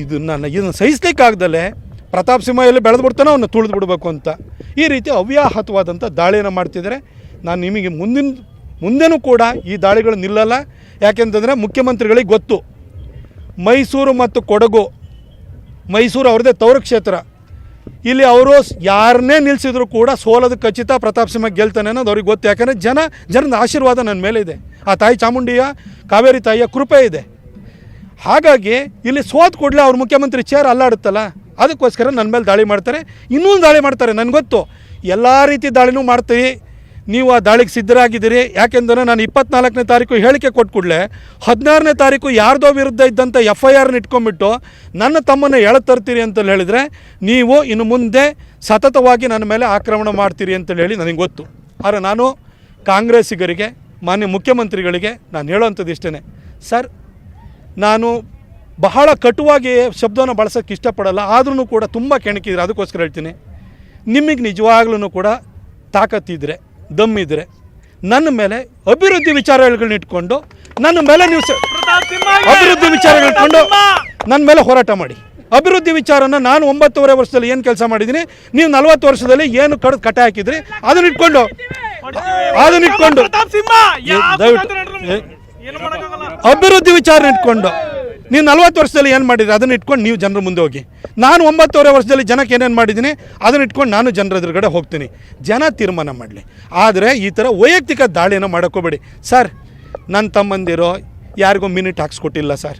ಇದನ್ನು ಇದನ್ನು ಸಹಿಸ್ಲಿಕ್ಕಾಗ್ದಲೆ ಪ್ರತಾಪ್ ಸಿಂಹ ಎಲ್ಲಿ ಬೆಳೆದು ಬಿಡ್ತಾನೋ ಅವನ್ನ ತುಳಿದು ಬಿಡಬೇಕು ಅಂತ. ಈ ರೀತಿ ಅವ್ಯಾಹತವಾದಂಥ ದಾಳಿಯನ್ನು ಮಾಡ್ತಿದ್ದಾರೆ ನಾನು ನಿಮಗೆ ಮುಂದಿನ, ಮುಂದೆನೂ ಕೂಡ ಈ ದಾಳಿಗಳು ನಿಲ್ಲಲ್ಲ. ಯಾಕೆಂತಂದರೆ ಮುಖ್ಯಮಂತ್ರಿಗಳಿಗೆ ಗೊತ್ತು. ಮೈಸೂರು ಮತ್ತು ಕೊಡಗು, ಮೈಸೂರು ಅವ್ರದ್ದೇ ತವರು ಕ್ಷೇತ್ರ. ಇಲ್ಲಿ ಅವರು ಯಾರನ್ನೇ ನಿಲ್ಲಿಸಿದ್ರು ಕೂಡ ಸೋಲದ ಖಚಿತ ಪ್ರತಾಪ್ ಸಿಂಹ ಗೆಲ್ತಾನೆ ಅನ್ನೋದು ಅವ್ರಿಗೆ ಗೊತ್ತು. ಯಾಕಂದರೆ ಜನ ಜನರ ಆಶೀರ್ವಾದ ನನ್ನ ಮೇಲೆ ಇದೆ ಆ ತಾಯಿ ಚಾಮುಂಡಿಯ, ಕಾವೇರಿ ತಾಯಿಯ ಕೃಪೆ ಇದೆ. ಹಾಗಾಗಿ ಇಲ್ಲಿ ಸೋತ್ ಕೂಡಲೇ ಅವ್ರ ಮುಖ್ಯಮಂತ್ರಿ ಚೇರ್ ಅಲ್ಲಾಡುತ್ತಲ್ಲ, ಅದಕ್ಕೋಸ್ಕರ ನನ್ನ ಮೇಲೆ ದಾಳಿ ಮಾಡ್ತಾರೆ. ಇನ್ನೂ ದಾಳಿ ಮಾಡ್ತಾರೆ, ನನಗೆ ಗೊತ್ತು. ಎಲ್ಲ ರೀತಿ ದಾಳಿನೂ ಮಾಡ್ತೀವಿ. ನೀವು ಆ ದಾಳಿಗೆ ಸಿದ್ಧರಾಗಿದ್ದೀರಿ. ಯಾಕೆಂದರೆ ನಾನು ಇಪ್ಪತ್ನಾಲ್ಕನೇ ತಾರೀಕು ಹೇಳಿಕೆ ಕೊಟ್ಟು ಕೂಡಲೇ ಹದಿನಾರನೇ ತಾರೀಕು ಯಾರ್ದೋ ವಿರುದ್ಧ ಇದ್ದಂಥ ಎಫ್ ಐ ಆರ್ನ ಇಟ್ಕೊಂಡ್ಬಿಟ್ಟು ನನ್ನ ತಮ್ಮನ್ನು ಎಳೆ ತರ್ತೀರಿ ಅಂತ ಹೇಳಿದರೆ, ನೀವು ಇನ್ನು ಮುಂದೆ ಸತತವಾಗಿ ನನ್ನ ಮೇಲೆ ಆಕ್ರಮಣ ಮಾಡ್ತೀರಿ ಅಂತೇಳಿ ಹೇಳಿ ನನಗೆ ಗೊತ್ತು. ಆದರೆ ನಾನು ಕಾಂಗ್ರೆಸ್ಸಿಗರಿಗೆ, ಮಾನ್ಯ ಮುಖ್ಯಮಂತ್ರಿಗಳಿಗೆ ನಾನು ಹೇಳೋವಂಥದ್ದು ಇಷ್ಟೇ ಸರ್ ನಾನು ಬಹಳ ಕಟುವಾಗಿ ಶಬ್ದವನ್ನು ಬಳಸೋಕ್ಕೆ ಇಷ್ಟಪಡಲ್ಲ ಆದ್ರೂ ಕೂಡ ತುಂಬ ಕೆಣಕಿದ್ರೆ ಅದಕ್ಕೋಸ್ಕರ ಹೇಳ್ತೀನಿ. ನಿಮಗೆ ನಿಜವಾಗ್ಲೂ ಕೂಡ ತಾಕತ್ತಿದ್ರೆ ದಮ್ಮಿದ್ರೆ ನನ್ನ ಮೇಲೆ ಅಭಿವೃದ್ಧಿ ವಿಚಾರಗಳನ್ನ ಇಟ್ಕೊಂಡು ನನ್ನ ಮೇಲೆ ನೀವು ಅಭಿವೃದ್ಧಿ ವಿಚಾರಗಳು ಇಟ್ಕೊಂಡು ನನ್ನ ಮೇಲೆ ಹೋರಾಟ ಮಾಡಿ. ಅಭಿವೃದ್ಧಿ ವಿಚಾರನ ನಾನು ಒಂಬತ್ತುವರೆ ವರ್ಷದಲ್ಲಿ ಏನು ಕೆಲಸ ಮಾಡಿದ್ದೀನಿ ನೀವು ನಲವತ್ತು ವರ್ಷದಲ್ಲಿ ಏನು ಕಡ್ದು ಕಟ್ಟೆ ಹಾಕಿದ್ರಿ ಅದನ್ನ ಇಟ್ಕೊಂಡು ಅದನ್ನ ಇಟ್ಕೊಂಡು ದಯವಿಟ್ಟು ಅಭಿವೃದ್ಧಿ ವಿಚಾರ ಇಟ್ಕೊಂಡು ನೀವು ನಲ್ವತ್ತು ವರ್ಷದಲ್ಲಿ ಏನು ಮಾಡಿದ್ರಿ? ಅದನ್ನ ಇಟ್ಕೊಂಡು ನೀವು ಜನರ ಮುಂದೆ ಹೋಗಿ. ನಾನು ಒಂಬತ್ತುವರೆ ವರ್ಷದಲ್ಲಿ ಜನಕ್ಕೆ ಏನೇನು ಮಾಡಿದ್ದೀನಿ? ಅದನ್ನ ಇಟ್ಕೊಂಡು ನಾನು ಜನರ ಎದುರುಗಡೆ ಹೋಗ್ತೀನಿ. ಜನ ತೀರ್ಮಾನ ಮಾಡಲಿ. ಆದರೆ ಈ ಥರ ವೈಯಕ್ತಿಕ ದಾಳಿನ ಮಾಡೋಕ್ಕೋಬೇಡಿ ಸರ್ ನನ್ನ ತಮ್ಮಂದಿರು ಯಾರಿಗೂ ಮಿನಿಟ್ ಹಾಕ್ಸ್ಕೊಟ್ಟಿಲ್ಲ ಸರ್.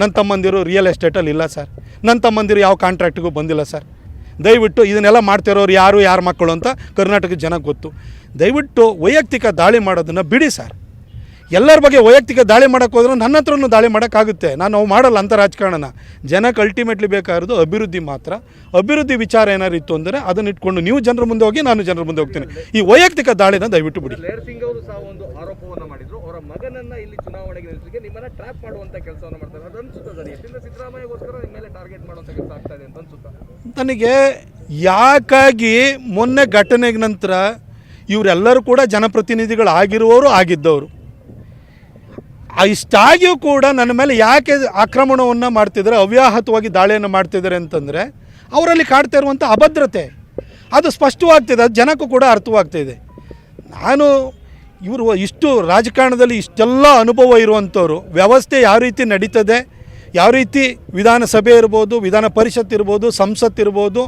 ನನ್ನ ತಮ್ಮಂದಿರು ರಿಯಲ್ ಎಸ್ಟೇಟಲ್ಲಿ ಇಲ್ಲ ಸರ್. ನನ್ನ ತಮ್ಮಂದಿರು ಯಾವ ಕಾಂಟ್ರಾಕ್ಟಿಗೂ ಬಂದಿಲ್ಲ ಸರ್. ದಯವಿಟ್ಟು ಇದನ್ನೆಲ್ಲ ಮಾಡ್ತಿರೋರು ಯಾರು ಯಾರು ಮಕ್ಕಳು ಅಂತ ಕರ್ನಾಟಕದ ಜನಕ್ಕೆ ಗೊತ್ತು. ದಯವಿಟ್ಟು ವೈಯಕ್ತಿಕ ದಾಳಿ ಮಾಡೋದನ್ನು ಬಿಡಿ ಸರ್. ಎಲ್ಲರ ಬಗ್ಗೆ ವೈಯಕ್ತಿಕ ದಾಳಿ ಮಾಡೋಕ್ಕೆ ಹೋದ್ರೆ ನನ್ನ ಹತ್ರನೂ ದಾಳಿ ಮಾಡೋಕ್ಕಾಗುತ್ತೆ. ನಾನು ನಾವು ಮಾಡಲ್ಲ ಅಂತ ರಾಜಕಾರಣನ ಜನಕ್ಕೆ ಅಲ್ಟಿಮೇಟ್ಲಿ ಬೇಕಾಗಿರೋದು ಅಭಿವೃದ್ಧಿ ಮಾತ್ರ. ಅಭಿವೃದ್ಧಿ ವಿಚಾರ ಏನಾರು ಇತ್ತು ಅಂದರೆ ಅದನ್ನ ಇಟ್ಕೊಂಡು ನೀವು ಜನರ ಮುಂದೆ ಹೋಗಿ ನಾನು ಜನರ ಮುಂದೆ ಹೋಗ್ತೀನಿ. ಈ ವೈಯಕ್ತಿಕ ದಾಳಿನ ದಯವಿಟ್ಟು ಬಿಡಿ. ಲೇರ್ ಸಿಂಗ್ ಅವರು ಸಹ ಒಂದು ಆರೋಪವನ್ನ ಮಾಡಿದ್ರು. ಅವರ ಮಗನನ್ನ ಇಲ್ಲಿ ಚುನಾವಣೆಗೆ ನಿಲ್ಲಿಸಿಗೆ ನಿಮ್ಮನ್ನ ಟ್ರ್ಯಾಪ್ ಮಾಡುವಂತ ಕೆಲಸವನ್ನ ಮಾಡ್ತಾರೆ. ಅದು ಅನ್ಸುತ್ತಾ ಸರ್? ಎಷ್ಟಿಂದ ಸಿದ್ದರಾಮಯ್ಯಗೋಸ್ಕರ ನಿಮ್ಮ ಮೇಲೆ ಟಾರ್ಗೆಟ್ ಮಾಡುವಂತ ಕೆಲಸ ಆಗ್ತಾ ಇದೆ ಅಂತ ಅನ್ಸುತ್ತಾ? ನನಗೆ ಯಾಕಾಗಿ ಮೊನ್ನೆ ಘಟನೆಗೆ ನಂತರ ಇವರೆಲ್ಲರೂ ಕೂಡ ಜನಪ್ರತಿನಿಧಿಗಳು ಆಗಿರುವವರು ಆಗಿದ್ದವರು. ಇಷ್ಟಾಗಿಯೂ ಕೂಡ ನನ್ನ ಮೇಲೆ ಯಾಕೆ ಆಕ್ರಮಣವನ್ನು ಮಾಡ್ತಿದ್ದಾರೆ, ಅವ್ಯಾಹತವಾಗಿ ದಾಳಿಯನ್ನು ಮಾಡ್ತಿದ್ದಾರೆ ಅಂತಂದರೆ, ಅವರಲ್ಲಿ ಕಾಡ್ತಾ ಇರುವಂಥ ಅಭದ್ರತೆ. ಅದು ಸ್ಪಷ್ಟವಾಗ್ತಿದೆ, ಅದು ಜನಕ್ಕೂ ಕೂಡ ಅರ್ಥವಾಗ್ತಿದೆ. ನಾನು ಇವರು ಇಷ್ಟು ರಾಜಕಾರಣದಲ್ಲಿ ಇಷ್ಟೆಲ್ಲ ಅನುಭವ ಇರುವಂಥವ್ರು ವ್ಯವಸ್ಥೆ ಯಾವ ರೀತಿ ನಡೀತದೆ, ಯಾವ ರೀತಿ ವಿಧಾನಸಭೆ ಇರ್ಬೋದು, ವಿಧಾನ ಪರಿಷತ್ ಇರ್ಬೋದು, ಸಂಸತ್ ಇರ್ಬೋದು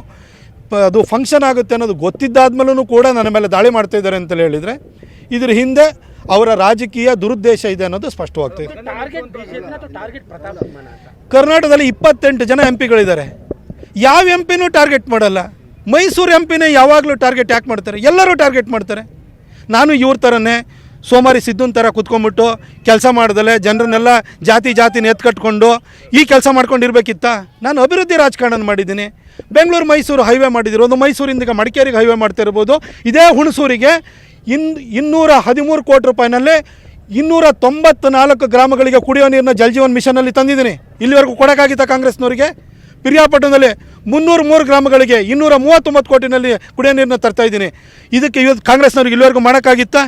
ಅದು ಫಂಕ್ಷನ್ ಆಗುತ್ತೆ ಅನ್ನೋದು ಗೊತ್ತಿದ್ದಾದ್ಮೇಲೂ ಕೂಡ ನನ್ನ ಮೇಲೆ ದಾಳಿ ಮಾಡ್ತಾಯಿದ್ದಾರೆ ಅಂತ ಹೇಳಿದರೆ, ಇದ್ರ ಹಿಂದೆ ಅವರ ರಾಜಕೀಯ ದುರುದ್ದೇಶ ಇದೆ ಅನ್ನೋದು ಸ್ಪಷ್ಟವಾಗ್ತಿದೆ. ಕರ್ನಾಟಕದಲ್ಲಿ ಇಪ್ಪತ್ತೆಂಟು ಜನ ಎಂ ಪಿಗಳಿದ್ದಾರೆ ಯಾವ ಎಂ ಪಿನೂ ಟಾರ್ಗೆಟ್ ಮಾಡಲ್ಲ. ಮೈಸೂರು ಎಂ ಪಿನೇ ಯಾವಾಗಲೂ ಟಾರ್ಗೆಟ್ ಯಾಕೆ ಮಾಡ್ತಾರೆ? ಎಲ್ಲರೂ ಟಾರ್ಗೆಟ್ ಮಾಡ್ತಾರೆ. ನಾನು ಇವ್ರ ಥರನೇ ಸೋಮಾರಿ ಸಿದ್ದುನ ಥರ ಕುತ್ಕೊಂಡ್ಬಿಟ್ಟು ಕೆಲಸ ಮಾಡ್ದಲೆ ಜನರನ್ನೆಲ್ಲ ಜಾತಿ ಜಾತಿನ ಎತ್ಕಟ್ಕೊಂಡು ಈ ಕೆಲಸ ಮಾಡ್ಕೊಂಡಿರ್ಬೇಕಿತ್ತ? ನಾನು ಅಭಿವೃದ್ಧಿ ರಾಜಕಾರಣ ಮಾಡಿದ್ದೀನಿ. ಬೆಂಗಳೂರು ಮೈಸೂರು ಹೈವೇ ಮಾಡಿದಿರೋದು ಮೈಸೂರಿಂದ ಮಡಿಕೇರಿಗೆ ಹೈವೇ ಮಾಡ್ತಾ ಇರ್ಬೋದು. ಇದೇ ಹುಣಸೂರಿಗೆ ಇನ್ ಇನ್ನೂರ ಹದಿಮೂರು ಕೋಟಿ ರೂಪಾಯಿನಲ್ಲೇ ಇನ್ನೂರ ತೊಂಬತ್ತು ನಾಲ್ಕು ಗ್ರಾಮಗಳಿಗೆ ಕುಡಿಯೋ ನೀರಿನ ಜಲಜೀವನ್ ಮಿಷನಲ್ಲಿ ತಂದಿದ್ದೀನಿ. ಇಲ್ಲಿವರೆಗೂ ಕೊಡೋಕ್ಕಾಗಿತ್ತ ಕಾಂಗ್ರೆಸ್ನವರಿಗೆ. ಪಿರಿಯಾಪಟ್ಟಣದಲ್ಲಿ ಮುನ್ನೂರು ಮೂರು ಗ್ರಾಮಗಳಿಗೆ ಇನ್ನೂರ ಮೂವತ್ತೊಂಬತ್ತು ಕೋಟಿನಲ್ಲಿ ಕುಡಿಯೋ ನೀರನ್ನ ತರ್ತಾ ಇದ್ದೀನಿ. ಇದಕ್ಕೆ ಇವತ್ತು ಕಾಂಗ್ರೆಸ್ನವ್ರಿಗೆ ಇಲ್ಲಿವರೆಗೂ ಮಾಡೋಕ್ಕಾಗಿತ್ತಾ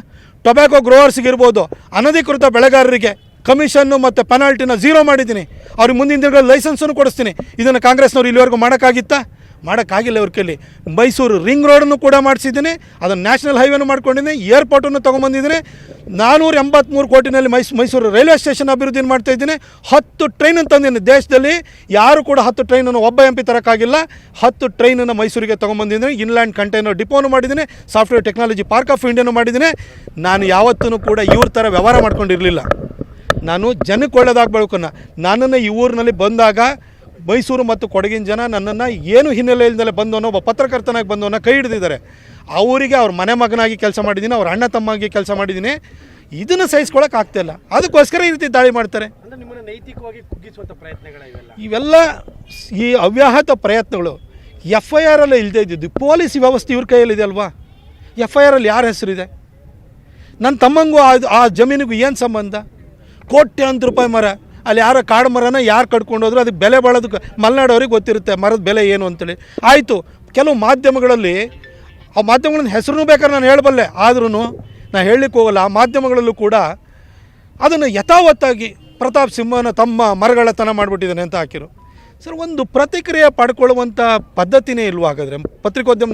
ಟೊಬ್ಯಾಕೋ ಗ್ರೋವರ್ಸ್ಗೆ ಇರ್ಬೋದು. ಅನಧಿಕೃತ ಬೆಳೆಗಾರರಿಗೆ ಕಮಿಷನ್ನು ಮತ್ತು ಪೆನಾಲ್ಟಿನ ಝೀರೋ ಮಾಡಿದ್ದೀನಿ. ಅವ್ರಿಗೆ ಮುಂದಿನ ದಿನಗಳಲ್ಲಿ ಲೈಸೆನ್ಸನ್ನು ಕೊಡಿಸ್ತೀನಿ. ಇದನ್ನು ಕಾಂಗ್ರೆಸ್ನವ್ರು ಇಲ್ಲಿವರೆಗೂ ಮಾಡೋಕ್ಕಾಗಿತ್ತಾ ಮಾಡೋಕ್ಕಾಗಿಲ್ಲ ಅವ್ರ ಕೈಲಿ. ಮೈಸೂರು ರಿಂಗ್ ರೋಡನ್ನು ಕೂಡ ಮಾಡಿಸಿದ್ದೀನಿ. ಅದನ್ನು ನ್ಯಾಷನಲ್ ಹೈವೇನು ಮಾಡ್ಕೊಂಡಿದ್ದೀನಿ. ಏರ್ಪೋರ್ಟನ್ನು ತೊಗೊಂಬಂದಿದ್ದೀನಿ. ನಾನ್ನೂರ ಎಂಬತ್ತ್ಮೂರು ಕೋಟಿನಲ್ಲಿ ಮೈಸ್, ಮೈಸೂರು ರೈಲ್ವೆ ಸ್ಟೇಷನ್ ಅಭಿವೃದ್ಧಿ ಮಾಡ್ತಾ ಇದ್ದೀನಿ. ಹತ್ತು ಟ್ರೈನನ್ನು ತಂದಿದ್ದೀನಿ ದೇಶದಲ್ಲಿ. ಯಾರು ಕೂಡ ಹತ್ತು ಟ್ರೈನನ್ನು ಒಬ್ಬ ಎಂ ಪಿ ತರೋಕ್ಕಾಗಿಲ್ಲ. ಹತ್ತು ಟ್ರೈನನ್ನು ಮೈಸೂರಿಗೆ ತೊಗೊಂಬಂದಿದ್ದೀನಿ. ಇನ್ಲ್ಯಾಂಡ್ ಕಂಟೈನರ್ ಡಿಪೋನು ಮಾಡಿದ್ದೀನಿ. ಸಾಫ್ಟ್ವೇರ್ ಟೆಕ್ನಾಲಜಿ ಪಾರ್ಕ್ ಆಫ್ ಇಂಡಿಯಾನು ಮಾಡಿದ್ದೀನಿ. ನಾನು ಯಾವತ್ತೂ ಕೂಡ ಇವ್ರ ಥರ ವ್ಯವಹಾರ ಮಾಡ್ಕೊಂಡಿರಲಿಲ್ಲ. ನಾನು ಜನಕ್ಕೆ ಒಳ್ಳೇದಾಗಬೇಕು ನನ್ನನ್ನು ಈ ಊರಿನಲ್ಲಿ ಬಂದಾಗ ಮೈಸೂರು ಮತ್ತು ಕೊಡಗಿನ ಜನ ನನ್ನನ್ನು ಏನು ಹಿನ್ನೆಲೆ ಇಲ್ದಲೆ ಬಂದವನೋ ಒಬ್ಬ ಪತ್ರಕರ್ತನಾಗಿ ಬಂದವನ ಕೈ ಹಿಡಿದಿದ್ದಾರೆ. ಅವರಿಗೆ ಅವ್ರ ಮನೆ ಮಗನಾಗಿ ಕೆಲಸ ಮಾಡಿದ್ದೀನಿ ಅವ್ರ ಅಣ್ಣ ತಮ್ಮಾಗಿ ಕೆಲಸ ಮಾಡಿದ್ದೀನಿ. ಇದನ್ನು ಸಹಿಸ್ಕೊಳಕ್ಕೆ ಆಗ್ತಿಲ್ಲ ಅದಕ್ಕೋಸ್ಕರ ಈ ರೀತಿ ದಾಳಿ ಮಾಡ್ತಾರೆ. ನೈತಿಕವಾಗಿ ಪ್ರಯತ್ನಗಳ ಇವೆಲ್ಲ? ಈ ಅವ್ಯಾಹತ ಪ್ರಯತ್ನಗಳು. ಎಫ್ ಐ ಆರಲ್ಲಿ ಇಲ್ಲದೆ ಇದ್ದಿದ್ದು. ಪೊಲೀಸ್ ವ್ಯವಸ್ಥೆ ಇವ್ರ ಕೈಯಲ್ಲಿದೆ ಅಲ್ವಾ? ಎಫ್ ಐ ಆರಲ್ಲಿ ಯಾರ ಹೆಸರಿದೆ? ನನ್ನ ತಮ್ಮಂಗೂ ಆ ಆ ಜಮೀನಿಗೂ ಏನು ಸಂಬಂಧ? ಕೋಟ್ಯಂತ ರೂಪಾಯಿ ಮರ. ಅಲ್ಲಿ ಯಾರೋ ಕಾಡು ಮರನ ಯಾರು ಕಟ್ಕೊಂಡೋದ್ರು ಅದಕ್ಕೆ ಬೆಲೆ ಬಾಳೋದಕ್ಕೆ ಮಲೆನಾಡವ್ರಿಗೆ ಗೊತ್ತಿರುತ್ತೆ, ಮರದ ಬೆಲೆ ಏನು ಅಂತೇಳಿ. ಆಯಿತು, ಕೆಲವು ಮಾಧ್ಯಮಗಳಲ್ಲಿ, ಆ ಮಾಧ್ಯಮಗಳನ್ನ ಹೆಸರು ಬೇಕಾದ್ರೆ ನಾನು ಹೇಳಬಲ್ಲೆ ಆದ್ರೂ ನಾನು ಹೇಳಲಿಕ್ಕೆ ಹೋಗಲ್ಲ, ಆ ಮಾಧ್ಯಮಗಳಲ್ಲೂ ಕೂಡ ಅದನ್ನು ಯಥಾವತ್ತಾಗಿ ಪ್ರತಾಪ್ ಸಿಂಹನ ತಮ್ಮ ಮರಗಳತನ ಮಾಡಿಬಿಟ್ಟಿದ್ದಾನೆ ಅಂತ ಹಾಕಿರು. ಸರ್, ಒಂದು ಪ್ರತಿಕ್ರಿಯೆ ಪಡ್ಕೊಳ್ಳುವಂಥ ಪದ್ಧತಿನೇ ಇಲ್ವಾ ಹಾಗಾದರೆ ಪತ್ರಿಕೋದ್ಯಮ